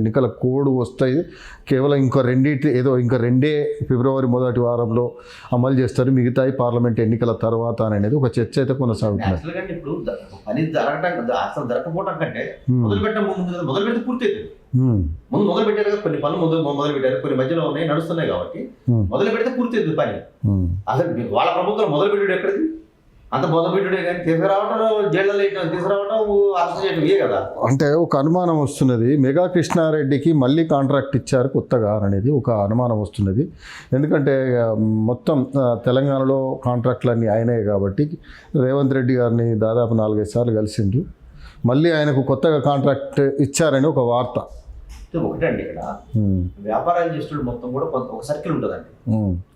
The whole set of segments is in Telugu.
ఎన్నికల కోడ్ వస్తాయి. కేవలం ఇంకో రెండింటి ఏదో ఇంకా రెండే ఫిబ్రవరి మొదటి వారంలో అమలు చేస్తారు. మిగతాయి పార్లమెంట్ ఎన్నికల తర్వాత అనేది ఒక చర్చ అయితే కొనసాగుతున్నది యాక్చువల్గా ఇప్పుడు ద- పని జరగటం అసలు జరగకపోవటం కంటే. మొదలు పెట్టడం ముందు మొదలు పెడితే పూర్తి అవుతుంది ఉమ్, ముందు మొదలు పెట్టారు కదా, కొన్ని పనులు మొదలు మొదలు పెట్టారు. కొన్ని మధ్యలో ఉన్నాయి నడుస్తున్నాయి కాబట్టి మొదలు పెడితే పూర్తి అవుతుంది పని. అసలు వాళ్ళ ప్రభుత్వం మొదలు పెట్టుడు ఎక్కడిది? అంత మొదలు కానీ తీసుకురావడం జైల్లో వేయటం తీసుకురావడం అరెస్ట్ చేయడం ఇవే కదా. అంటే ఒక అనుమానం వస్తున్నది మెగా కృష్ణారెడ్డికి మళ్ళీ కాంట్రాక్ట్ ఇచ్చారు కొత్తగా అనేది ఒక అనుమానం వస్తున్నది. ఎందుకంటే మొత్తం తెలంగాణలో కాంట్రాక్ట్లన్నీ ఆయనే కాబట్టి రేవంత్ రెడ్డి గారిని దాదాపు నాలుగైదు సార్లు కలిసిండు మళ్ళీ ఆయనకు కొత్తగా కాంట్రాక్ట్ ఇచ్చారని ఒక వార్త. ఒకటే అండి ఇక్కడ. వ్యాపారాలు చేసేటప్పుడు మొత్తం కూడా కొంత ఒక సర్కిల్ ఉంటుందండి.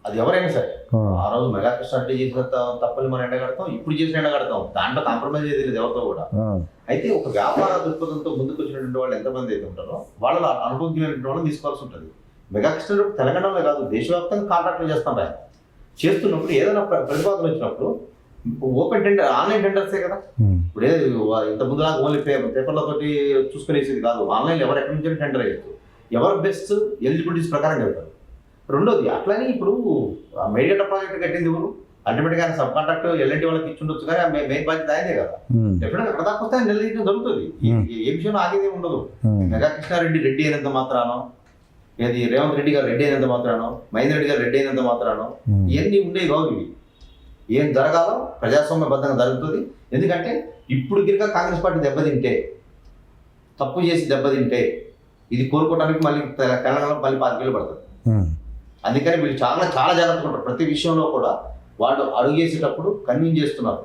అది ఎవరైనా సరే. ఆ, రోజు మెగా కృష్ణారెడ్డి చేసిన త- తప్పులు మనం ఎండగడతాం ఇప్పుడు చేసిన ఎండగడతాం దాంట్లో కాంప్రమైజ్ లేదు ఎవరితో కూడా. అయితే ఒక వ్యాపార దృక్పథంతో ముందుకు వచ్చినటువంటి వాళ్ళు ఎంతమంది అయితే ఉంటారో వాళ్ళ అనుభవజ్ఞులైనటువంటి వాళ్ళని తీసుకోవాల్సి ఉంటుంది. మెగా తెలంగాణలో కాదు దేశవ్యాప్తంగా కాంట్రాక్ట్లు చేస్తాం చేస్తున్నప్పుడు ఏదైనా ప్ర- ప్రతిపాదన వచ్చినప్పుడు ఓపెన్ టెండర్ ఆన్లైన్ టెండర్సే కదా? ఉమ్, ఇప్పుడు ఇంత ముందు నాకు ఓన్లీ పేపర్ పేపర్ల తోటి చూసుకునేసేది కాదు. ఆన్లైన్ ఎవరు ఎక్కడి నుంచి టెండర్ అయ్యచ్చు ఎవరు బెస్ట్ ఎలిజిబిలిటీస్ ప్రకారం వెళ్తారు రెండోది అట్లనే ఇప్పుడు మేడిగడ్డ ప్రాజెక్ట్ కట్టింది ఎవరు? అల్టిమేట్గా సబ్ కాంట్రాక్ట్ ఎల్ఎన్టీ వాళ్ళకి ఇచ్చి ఉండొచ్చు కానీ మెయిన్ బాధ్యత ఆయనే కదా. ఉమ్, డెఫినెట్ అక్కడ దాకా వస్తే నిలదీయడం జరుగుతుంది. Hmm. ఏ విషయం ఆగేదే ఉండదు. మెగా కృష్ణారెడ్డి రెడ్డి అయినంత మాత్రానో ఏది రేవంత్ రెడ్డి గారు రెడ్డి అయినంత మాత్రానో మహేందర్ రెడ్డి గారు రెడ్డి అయినంత మాత్రానో ఇవన్నీ ఉండేవి కావు ఇవి. ఏం జరగాలో ప్రజాస్వామ్యబద్ధంగా జరుగుతుంది. ఎందుకంటే ఇప్పుడు గిరిక కాంగ్రెస్ పార్టీ దెబ్బతింటే తప్పు చేసి దెబ్బతింటే ఇది కోరుకోవడానికి మళ్ళీ తెలంగాణలో మళ్ళీ పాతికేళ్ళు పడుతుంది. అందుకని వీళ్ళు చాలా చాలా జాగ్రత్తగా ఉంటారు. ప్రతి విషయంలో కూడా వాళ్ళు అడుగేసేటప్పుడు కన్విన్స్ చేస్తున్నారు.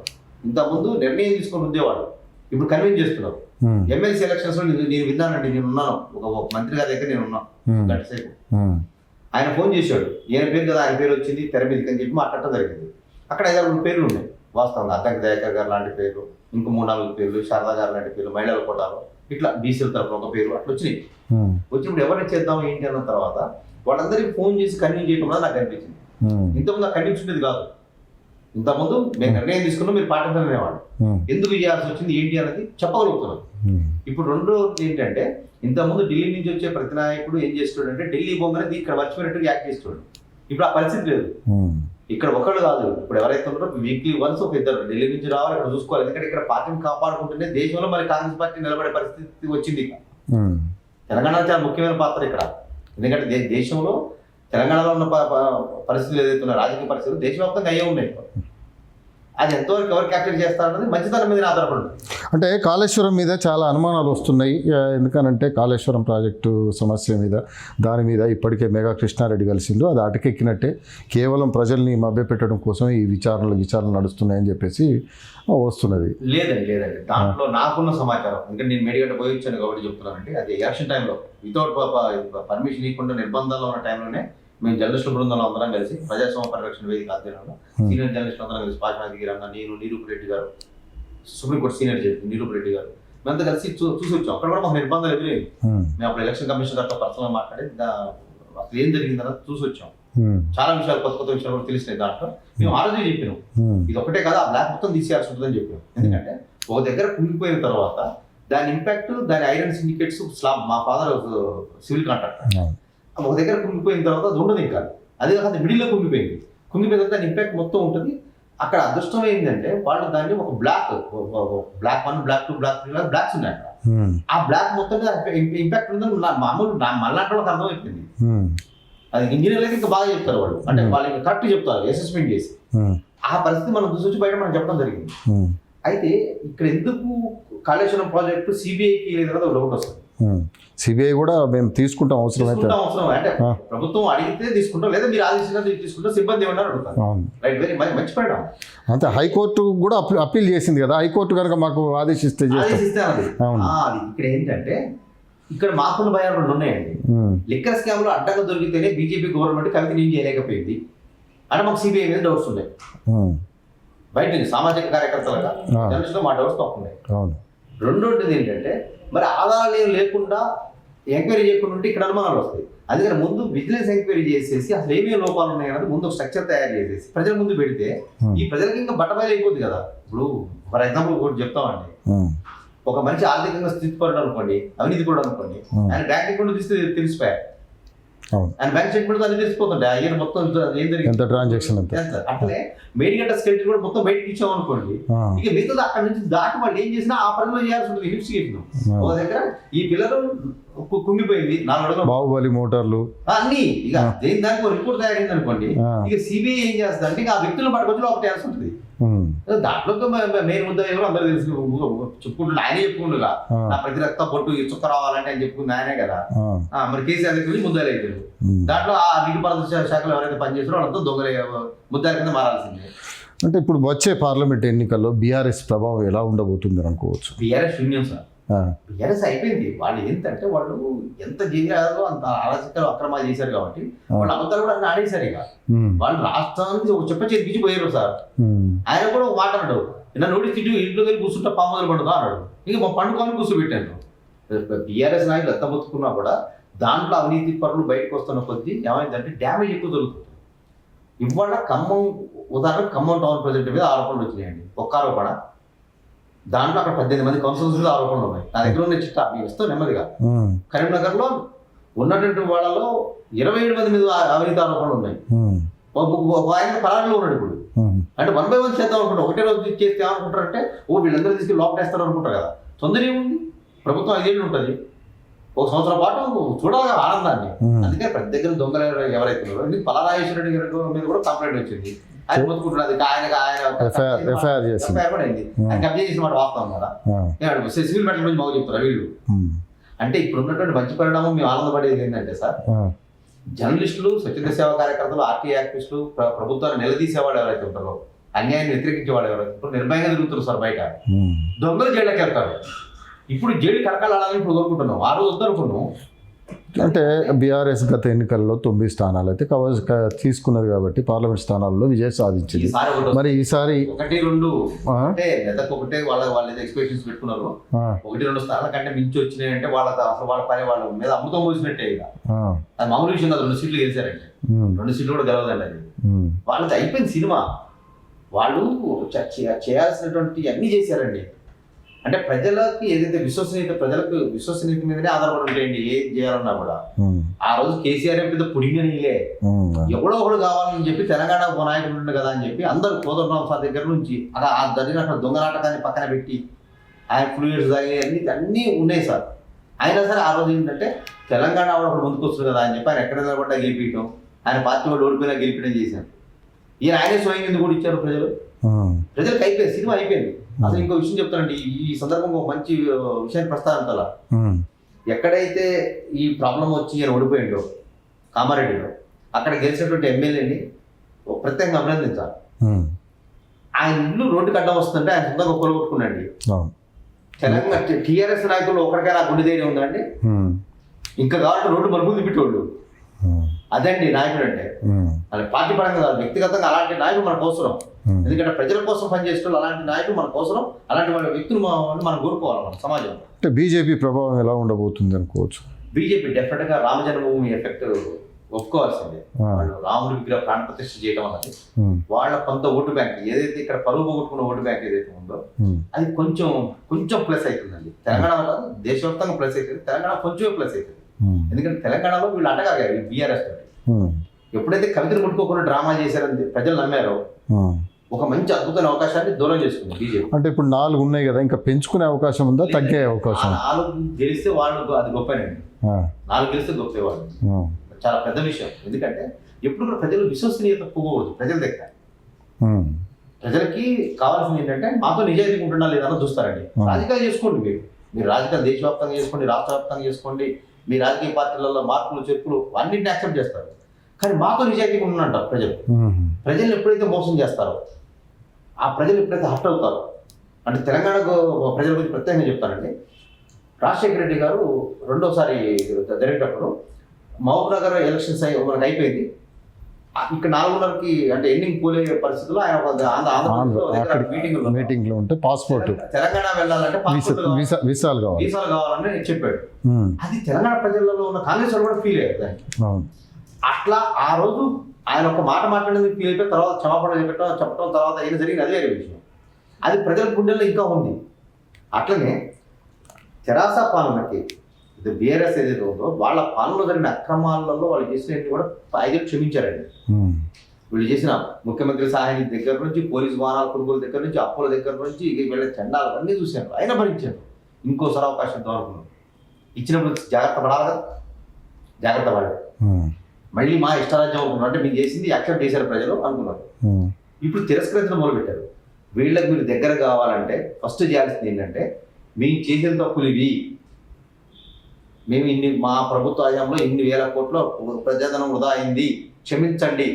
ఇంతకుముందు నిర్ణయం తీసుకొని ఉండేవాళ్ళు. ఇప్పుడు కన్విన్స్ చేస్తున్నారు. ఎమ్మెల్సీ ఎలక్షన్స్లో నేను నేను విన్నానండి నేను ఉన్నాను. ఒక మంత్రి గారి దగ్గర నేను ఉన్నాను. ఉమ్, గంట సేపు ఉమ్, ఆయన ఫోన్ చేశాడు. ఈయన పేరు కదా ఆయన పేరు వచ్చింది తెర మీదకి అని చెప్పి మాట్లాడటం జరిగింది. అక్కడ ఐదారు పేర్లు ఉన్నాయి వాస్తవంగా అద్దంకి దయాకర్ గారు లాంటి పేర్లు ఇంకో మూడు నాలుగు పేర్లు శారదా గారు లాంటి పేర్లు మహిళల కోటాలో. ఇట్లా బీసీల తరఫున ఒక పేరు అట్లా వచ్చినాయి. వచ్చినప్పుడు ఎవరిని చేద్దాం ఏంటి అన్న తర్వాత వాళ్ళందరికీ ఫోన్ చేసి కన్విన్స్ చేయడం వల్ల నాకు అనిపించింది. ఉమ్, ఇంతకుముందు నాకు కన్విన్స్ ఉండేది కాదు. ఇంతకుముందు మేము నిర్ణయం తీసుకున్నాం మీరు పాటించలేవాడు ఉమ్, ఎందుకు చేయాల్సి వచ్చింది ఏంటి అనేది చెప్పగలుగుతున్నాం. ఇప్పుడు రెండో ఏంటంటే ఇంతకుముందు ఢిల్లీ నుంచి వచ్చే ప్రతి నాయకుడు ఏం చేస్తాడు అంటే ఢిల్లీ బొమ్మని ఇక్కడ మర్చిపోయినట్టు యాక్ట్ చేస్తాడు ఇప్పుడు ఆ పరిస్థితి లేదు. ఇక్కడ ఒకళ్ళు కాదు. ఇప్పుడు ఎవరైతే ఉన్నారో వీక్లీ వన్స్ ఒక ఇద్దరు ఢిల్లీ నుంచి రావాలి ఇక్కడ చూసుకోవాలి. ఎందుకంటే ఇక్కడ పార్టీని కాపాడుకుంటేనే దేశంలో మరి కాంగ్రెస్ పార్టీ నిలబడే పరిస్థితి వచ్చింది తెలంగాణ చాలా ముఖ్యమైన పాత్ర ఇక్కడ. ఎందుకంటే దేశంలో తెలంగాణలో ఉన్న పరిస్థితులు ఏదైతే ఉన్నాయో రాజకీయ పరిస్థితులు దేశవ్యాప్తంగా అయ్యే ఉన్నాయి. అది ఎంతవరకు ఎవరు క్యాప్చర్ చేస్తారన్నది మంచితనం మీద ఆధారపడి అంటే కాళేశ్వరం మీద చాలా అనుమానాలు వస్తున్నాయి. ఎందుకనంటే కాళేశ్వరం ప్రాజెక్టు సమస్య మీద దాని మీద ఇప్పటికే మెగా కృష్ణారెడ్డి కలిసిండు. అది అటకెక్కినట్టే కేవలం ప్రజల్ని మభ్యపెట్టడం కోసం ఈ విచారణలు విచారణలు నడుస్తున్నాయని చెప్పేసి వస్తున్నది. లేదండి లేదండి. దాంట్లో నాకున్న సమాచారం ఎందుకంటే నేను మెడిగడ్డ పోయి వచ్చాను కాబట్టి చెప్తున్నానంటే అది ఎలక్షన్ టైంలో. వితౌట్ పర్మిషన్ ఇవ్వకుండా నిర్బంధాల్లో ఉన్న టైంలోనే మేము జర్నలిస్టుల బృందంలో అందరం కలిసి ప్రజాస్వామ్య పరిరక్షణ వేదిక ఆధ్వర్యంలో సీనియర్ జర్నలిస్టులు అందరం కలిసి పాఠశాల గిరన్న నేను నీరూప్ రెడ్డి గారు supreme court senior judge Nirup Reddy గారు మేమంతా కలిసి చూసి వచ్చాం. అక్కడ కూడా మాకు నిర్బంధాలు ఎదురయ్యాయి ఉమ్, మేము అప్పుడు ఎలక్షన్ కమిషన్ గారితో పర్సనల్గా మాట్లాడి అసలు ఏం జరిగిందన్నది చూసి వచ్చాం. ఉమ్, చాలా విషయాలు కొత్త కొత్త విషయాలు కూడా తెలిసినాయి దాంట్లో. మేము ఆ రోజే చెప్పినాం. ఇది ఒకటే కాదు ఆ బ్లాక్ మొత్తం తీసేయాల్సి ఉంటుందని చెప్పాం ఎందుకంటే ఒక దగ్గర కుంగిపోయిన తర్వాత దాని ఇంపాక్ట్ దాని ఐరన్ సిండికేట్స్ స్లాబ్ మా ఫాదర్ సివిల్ కాంట్రాక్టర్. ఒక దగ్గర కుంగిపోయిన తర్వాత అది ఉండదు ఇంకా. అదే కాదు మిడిల్లో కుంగిపోయింది. కుంగిపోయిన తర్వాత దాని ఇంపాక్ట్ మొత్తం ఉంటుంది. అక్కడ అదృష్టం ఏంటంటే వాళ్ళు దాన్ని ఒక block block one block two block three blocks ఉన్నాయి అక్కడ. ఉమ్, ఆ బ్లాక్ మొత్తం ఇంపాక్ట్ ఉందని మామూలు మళ్ళాంటి వాళ్ళకి అర్థమైపోయింది. ఉమ్, అది ఇంజనీర్లకి ఇంకా బాగా చెప్తారు వాళ్ళు. అంటే Hmm. వాళ్ళు కరెక్ట్ చెప్తారు అసెస్మెంట్ చేసి. ఆ పరిస్థితి మనం చూసి బయట మనం చెప్పడం జరిగింది. అయితే ఇక్కడ ఎందుకు కాళేశ్వరం ప్రాజెక్టు సిబిఐకి లేదన్నది ఒకటి ఒకటి వస్తుంది. సిబిఐ కూడా మేము తీసుకుంటాం అవసరం అంటే ఆ. ప్రభుత్వం అడిగితే తీసుకుంటాం లేదా మీరు ఆదేశించినా తీసుకుంటాం సిబ్బంది ఏమన్నా అడుగుతారు. అవును. రైట్ వెరీ మంచి పరిణామం. అంతే హైకోర్టు కూడా అప్పీ- అప్పీల్ చేసింది కదా హైకోర్టు కనుక మాకు ఆదేశిస్తే అవును. ఇక్కడ ఏంటంటే ఇక్కడ మాకున్న భయాలు రెండు ఉన్నాయండి. లిక్కర్ స్కామ్లో అడ్డంగా దొరికితేనే బీజేపీ గవర్నమెంట్ కవిత నేను చేయలేకపోయింది. అంటే మాకు సిబిఐ మీద డౌట్స్ ఉన్నాయి బయట సామాజిక కార్యకర్తలుగా. జర్నలిస్టులు మా డౌట్స్ అవును. రెండోది ఏంటంటే మరి ఆధారాలు ఏం లేకుండా ఎంక్వైరీ చేయకుండా ఉంటే ఇక్కడ అనుమానాలు వస్తాయి. అందుకని ముందు విజిలెన్స్ ఎంక్వైరీ చేసేసి అసలు ఏమేమి లోపాలు ఉన్నాయి అన్నది ముందు స్ట్రక్చర్ తయారు చేసేసి ప్రజల ముందు పెడితే Hmm. ఈ ప్రజలకి ఇంకా బట్టబయలు అయిపోద్ది కదా. ఇప్పుడు ఫర్ ఎగ్జాంపుల్ ఒకటి చెప్తామండి. ఉమ్, ఒక మనిషి ఆర్థికంగా స్థితిపరుడు అనుకోండి అవినీతి కూడా అనుకోండి Hmm. ఆయన బ్యాంక్ అకౌంట్ తీస్తే తెలిసిపోయాయి ఆయన బ్యాంక్ స్టేట్మెంట్ అన్ని తెలిసిపోతుండే. ఆ ఇయర్ మొత్తం ఏం జరిగింది? ఎంత ట్రాన్సాక్షన్ ఎంత? అట్లే మేడిగడ్డ స్కెల్ట్ కూడా మొత్తం బయటకి ఇచ్చాం అనుకోండి. ఇక మిగతా అక్కడ నుంచి దాటి వాళ్ళు ఏం చేసినా ఆ పనిలో చేయాల్సి ఉంటుంది ఆ. ఒక దగ్గర ఈ పిల్లలు కుంగిపోయింది. బాహుబలి మోటార్లు. అన్ని. ఇక. దేని దానికి ఒక రిపోర్ట్ తయారైంది అనుకోండి. ఇక సిబిఐ ఏం చేస్తుంది అంటే ఇక ఆ వ్యక్తులను పట్టుకొచ్చి లోపల చేయాల్సి ఉంటుంది. దాంట్లో మెయిన్ ముద్ద ఎవరు అందరూ తెలుసు. చెప్పుకుంటున్నా ఆయనే చెప్పుకుంటుగా నా ప్రతి రక్త పొట్టు చుక్క రావాలంటే అని చెప్పుకుంది ఆయనే కదా. మరి కేసీఆర్ దగ్గర ముద్దాలు అయితే. దాంట్లో ఆ నీటిపారుదల శా- శాఖలో ఎవరైతే పనిచేస్తారో వాళ్ళంతా దొంగలే ముద్దాల కింద మారాల్సిందే. అంటే ఇప్పుడు వచ్చే పార్లమెంట్ ఎన్నికల్లో బీఆర్ఎస్ ప్రభావం ఎలా ఉండబోతుంది అనుకోవచ్చు? బీఆర్ఎస్ శూన్యం సార్. బీఆర్ఎస్ అయిపోయింది. వాళ్ళు ఏంటంటే వాళ్ళు ఎంత చేయాలో అంత అరాచకాలు అక్రమాలు చేశారు కాబట్టి వాళ్ళు అబద్ధాలు కూడా అన్ని ఆడేశారు ఇక. వాళ్ళు రాష్ట్రానికి ఒక చెప్ప చెరిపించి పోయారు సార్. ఆయన కూడా ఒక మాట అన్నాడు నిన్న నోటీస్ ఇటు ఇంట్లో వెళ్ళి కూర్చుంటే పాముదలు పండుగ అన్నాడు. ఇక మా పండుగని కూర్చోబెట్టాను. బీఆర్ఎస్ నాయకులు ఎంత బతుకున్నా కూడా దాంట్లో అవినీతి పరులు బయటకు వస్తున్న కొద్దీ ఏమైందంటే డ్యామేజ్ ఎక్కువ జరుగుతుంది. ఇవాళ ఖమ్మం ఉదాహరణ ఖమ్మం టౌన్ ప్రెసిడెంట్ మీద ఆరోపణలు వచ్చినాయండి. ఒక్క ఆరోపణ దాంట్లో అక్కడ పద్దెనిమిది మంది కౌన్సిలర్స్ మీద ఆరోపణలు ఉన్నాయి. నా దగ్గర ఉన్న చిట్టా మీకు ఇస్తాం నెమ్మదిగా. కరీంనగర్లో ఉన్నటువంటి వాళ్ళలో ఇరవై ఏడు మంది మీద అవినీతి ఆరోపణలు ఉన్నాయి. ఒక- ఆయన పరారీలో ఉన్నాడు ఇప్పుడు. అంటే వన్ బై వన్ చేద్దాం అనుకుంటాం. ఒకటే రోజు చేస్తే ఏమనుకుంటారంటే ఓ వీళ్ళందరూ తీసుకెళ్ళి లోపల వేస్తారు అనుకుంటారు కదా. తొందర ఏముంది? ప్రభుత్వం ఐదేళ్ళు ఉంటుంది. ఒక సంవత్సరం పాటు చూడాలి ఆనందాన్ని. అందుకే ప్రతి దగ్గర దొంగలు ఎవరు- ఎవరైతే ఉన్నారో ఇది పలారాజేశ్వర రెడ్డి గారి మీద కూడా కంప్లైంట్ వచ్చింది. ఎఫ్ఐఆర్ చేసింది. సివిల్ మెటల్ గురించి మాకు చెప్తారా వీళ్ళు? అంటే ఇప్పుడు ఉన్నటువంటి మంచి పరిణామం మేము ఆనందపడేది ఏంటంటే సార్ జర్నలిస్టులు స్వచ్ఛంద సేవా కార్యకర్తలు ఆర్టీ యాక్టివిస్టులు ప్ర- ప్రభుత్వాన్ని నిలదీసే వాళ్ళు ఎవరైతే ఉంటారో అన్యాయాన్ని వ్యతిరేకించే వాళ్ళు ఎవరైతే ఉంటారో నిర్భయంగా తిరుగుతారు సార్ బయట. దొంగలు జైళ్ళకి వెళ్తారు ఇప్పుడు జైలు కలకాలని ఇప్పుడు కోరుకుంటున్నాం. ఆ రోజు వద్దనుకున్నాం. అంటే బీఆర్ఎస్ గత ఎన్నికల్లో తొమ్మిది స్థానాలు అయితే కవర్ తీసుకున్నది కాబట్టి పార్లమెంట్ స్థానాల్లో విజయం సాధించింది. మరి ఈసారి ఒకటి రెండు అంటే ఒకటే వాళ్ళ వాళ్ళు ఎక్స్పెక్టేషన్స్ పెట్టుకున్నారు. ఒకటి రెండు స్థానాల కంటే మించి వచ్చినాయి అంటే వాళ్ళ అసలు వాళ్ళ పని వాళ్ళ మీద అమృతం పోసినట్టే ఇక. అది మామూలు విషయం కాదు రెండు సీట్లు గెలిచారంటే. రెండు సీట్లు కూడా గెలవదండి అది. వాళ్ళది అయిపోయింది సినిమా. వాళ్ళు చేయాల్సినటువంటి అన్ని చేశారండి. అంటే ప్రజలకి ఏదైతే విశ్వసనీయత ప్రజలకు విశ్వసనీయత మీదనే ఆధారపడి ఉంటాయండి ఏం చేయాలన్నా కూడా. ఆ రోజు కేసీఆర్ పెద్ద పుడింగనీలే ఎవడో ఒకడు కావాలని చెప్పి తెలంగాణ ఒక నాయకుడు ఉండు కదా అని చెప్పి అందరూ కోదరరావు సార్ దగ్గర నుంచి అలా ఆ జరిగిన అక్కడ దొంగ నాటకాన్ని పక్కన పెట్టి ఆయన ఫ్లూయిడ్స్ తాగి అన్ని అన్నీ ఉన్నాయి సార్. అయినా సరే ఆ రోజు ఏంటంటే తెలంగాణ వాడు ఒకడు ముందుకు వస్తుంది కదా అని చెప్పి ఆయన ఎక్కడ నిలబడ్డా గెలిపించడం ఆయన పార్టీ వాళ్ళు ఓడిపోయినా గెలిపించడం చేశారు. ఈయన ఆయనే స్వయం ఎందుకు కూడా ఇచ్చారు ప్రజలు? ప్రజలకు అయిపోయింది సినిమా అయిపోయింది. అసలు ఇంకో విషయం చెప్తానండి. ఈ- సందర్భంగా మంచి విషయాన్ని ప్రస్తావించాల? ఎక్కడైతే ఈ ప్రాబ్లం వచ్చి ఈయన ఓడిపోయిండో కామారెడ్డిలో అక్కడ గెలిచినటువంటి ఎమ్మెల్యేని ప్రత్యేకంగా అభినందించాలి. ఆయన ఇల్లు రోడ్డు కట్టడం వస్తుంటే ఆయన సొంతంగా కొనుగొట్టుకున్నాండి అవును. తెలంగాణ టీఆర్ఎస్ నాయకులు ఒకరికైనా గుండె ధైర్యం ఉందండి ఇంకా కావాలంటే రోడ్డు తిప్పేటోళ్ళు ఉమ్, అదండి నాయకుడు అంటే. అది పార్టీ పరంగా కాదు వ్యక్తిగతంగా అలాంటి నాయకుడు మనకు అవసరం. ఎందుకంటే ప్రజల కోసం పనిచేసేటోళ్ళు అలాంటి నాయకులు మనకు అవసరం అలాంటి వాళ్ళ వ్యక్తులు మన- కోరుకోవాలి మన సమాజం. అంటే బీజేపీ ప్రభావం ఎలా ఉండబోతుంది అనుకోవచ్చు? బీజేపీ డెఫినెట్గా రామ జన్మభూమి ఎఫెక్ట్ ఒప్పుకోవాల్సిందే. వాళ్ళు రాముడి విగ్రహ ప్రాణ ప్రతిష్ఠ చేయడం అన్నది. వాళ్ళ కొంత ఓటు బ్యాంక్ ఏదైతే ఇక్కడ పరువు పోగొట్టుకున్న ఓటు బ్యాంక్ ఏదైతే ఉందో అది కొంచెం కొంచెం ప్లస్ అవుతుందండి తెలంగాణ దేశవ్యాప్తంగా ప్లస్ అవుతుంది తెలంగాణ కొంచెమే ప్లస్ అవుతుంది ఎందుకంటే తెలంగాణలో వీళ్ళు అటగాగారు బీఆర్ఎస్ తోటి. ఉమ్, ఎప్పుడైతే కవితను ముట్టుకోకుండా డ్రామా చేశారని ప్రజలు నమ్మారో ఉమ్. ఒక మంచి అద్భుతమైన అవకాశాన్ని దూరం చేసుకుంది బీజేపీ అంటే ఇప్పుడు నాలుగు ఉన్నాయి కదా ఇంకా పెంచుకునే అవకాశం ఉందా తగ్గే అవకాశం? నాలుగు గెలిస్తే వాళ్ళు అది గొప్పనండి నాలుగు గెలిస్తే గొప్పే వాళ్ళు చాలా పెద్ద విషయం. ఎందుకంటే ఎప్పుడు కూడా ప్రజలు విశ్వసనీయత పోకూడదు ప్రజల దగ్గర. ప్రజలకి కావాల్సింది ఏంటంటే మాతో నిజాయితీగా ఉంటున్నా లేదని చూస్తారండి. రాజకీయాలు చేసుకోండి మీరు. మీరు రాజకీయాలు దేశవ్యాప్తంగా చేసుకోండి రాష్ట్ర వ్యాప్తంగా చేసుకోండి. మీ రాజకీయ పార్టీలలో మార్పులు చెప్పులు అన్నింటిని యాక్సెప్ట్ చేస్తారు. కానీ మాతో నిజాయితీగా ఉండంటారు ప్రజలు. ప్రజలు ఎప్పుడైతే మోసం చేస్తారో ఆ ప్రజలు ఎప్పుడైతే హర్ట్ అవుతారో అంటే తెలంగాణ గో- ప్రజల గురించి ప్రత్యేకంగా చెప్తానండి. రాజశేఖర రెడ్డి గారు రెండోసారి జరిగేటప్పుడు మహబూబ్ నగర్ ఎలక్షన్స్ అయి మనకు అయిపోయింది. ఇక్కడ నాలుగున్నరకి అంటే ఎండింగ్ కూలే పరిస్థితుల్లో ఆయన మీటింగ్ మీటింగ్లో ఉంటే పాస్పోర్ట్ తెలంగాణ వెళ్ళాలంటే వీసాలు కావాలి. వీసాలు కావాలని చెప్పాడు. అది తెలంగాణ ప్రజలలో ఉన్న కాంగ్రెస్ కూడా ఫీల్ అయ్యారు అట్లా ఆ రోజు ఆయన ఒక మాట మాట్లాడింది ఫీల్ అయిపోయి తర్వాత క్షమాపణ చెప్పటం చెప్పడం తర్వాత అయిన జరిగింది అదే విషయం. అది ప్రజల గుండెల్లో ఇంకా ఉంది. అట్లనే తెరాస పాలనకి బీఆర్ఎస్ ఏదైతే ఉందో వాళ్ళ పాలనలో జరిగిన అక్రమాలలో వాళ్ళు చేసినవి కూడా ఐదు క్షమించారండి. వీళ్ళు చేసిన ముఖ్యమంత్రి సహాయం దగ్గర నుంచి పోలీస్ వాహనాల కొనుగోలు దగ్గర నుంచి అప్పుల దగ్గర నుంచి ఇక వీళ్ళ చండాలు అన్నీ చూశారు. అయినా భరించారు. ఇంకోసారి అవకాశం అనుకున్నాం ఇచ్చినప్పుడు జాగ్రత్త పడాలి కదా. జాగ్రత్త పడాలి. మళ్ళీ మా ఇష్టారాజ్యం అనుకున్నారు. అంటే మేము చేసింది యాక్సెప్ట్ చేశారు ప్రజలు అనుకున్నారు. ఇప్పుడు తిరస్కరించడం మొదలుపెట్టారు. వీళ్ళకి మీరు దగ్గర కావాలంటే ఫస్ట్ చేయాల్సింది ఏంటంటే మేము చేసిన తప్పులు ఇవి. మేము ఇన్ని మా ప్రభుత్వ హయాంలో ఇన్ని వేల కోట్ల ప్రజాధనం వృధా అయింది. క్షమించండి.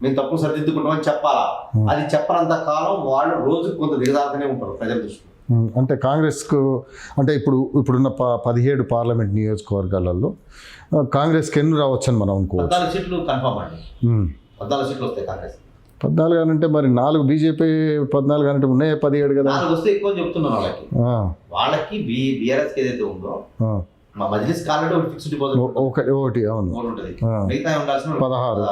మేము తప్పులు సరిదిద్దుకుంటామని చెప్పాలా. అది చెప్పనంత కాలం వాళ్ళు రోజుకు కొంత దిగజారుతూనే ఉంటారు ప్రజల దృష్టిలో అంటే కాంగ్రెస్కు అంటే ఇప్పుడు ఇప్పుడున్న ప పదిహేడు పార్లమెంట్ నియోజకవర్గాలలో కాంగ్రెస్కి ఎన్ని రావచ్చని మనం అనుకోవచ్చు? పద్నాలుగు సీట్లు కన్ఫర్మ్ అండి. పద్నాలుగు సీట్లు వస్తాయి కాంగ్రెస్ పద్నాలుగు అంటే మరి నాలుగు బీజేపీ పద్నాలుగు అంటే ఉన్నాయే పదిహేడు కదా? వస్తే ఎక్కువ చెప్తున్నారు వాళ్ళకి. వాళ్ళకి బి బీఆర్ఎస్కి ఏదైతే ఉందో మజ్లిస్ ఒకటి ఫిక్స్డ్ డిపాజిట్ ఒకటి ఒకటి అవును. ఉంటుంది. మిగతా ఉండాల్సిన పదహారు.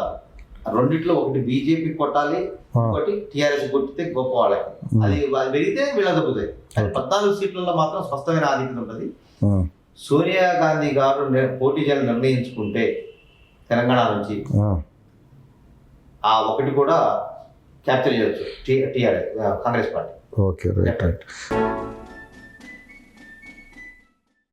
రెండిట్లో ఒకటి బీజేపీ కొట్టాలి ఒకటి టీఆర్ఎస్ కొట్టితే గొప్ప వాళ్ళకి. అది పెరిగితే వీళ్ళ తగ్గుతాయి అది పద్నాలుగు సీట్లలో మాత్రం స్పష్టమైన ఆధిక్యత ఉంటుంది. సోనియా గాంధీ గారు పోటీ చేయాలని నిర్ణయించుకుంటే తెలంగాణ నుంచి ఆ. ఒకటి కూడా క్యాప్చర్ చేయొచ్చు. TRS Congress party. Okay right right.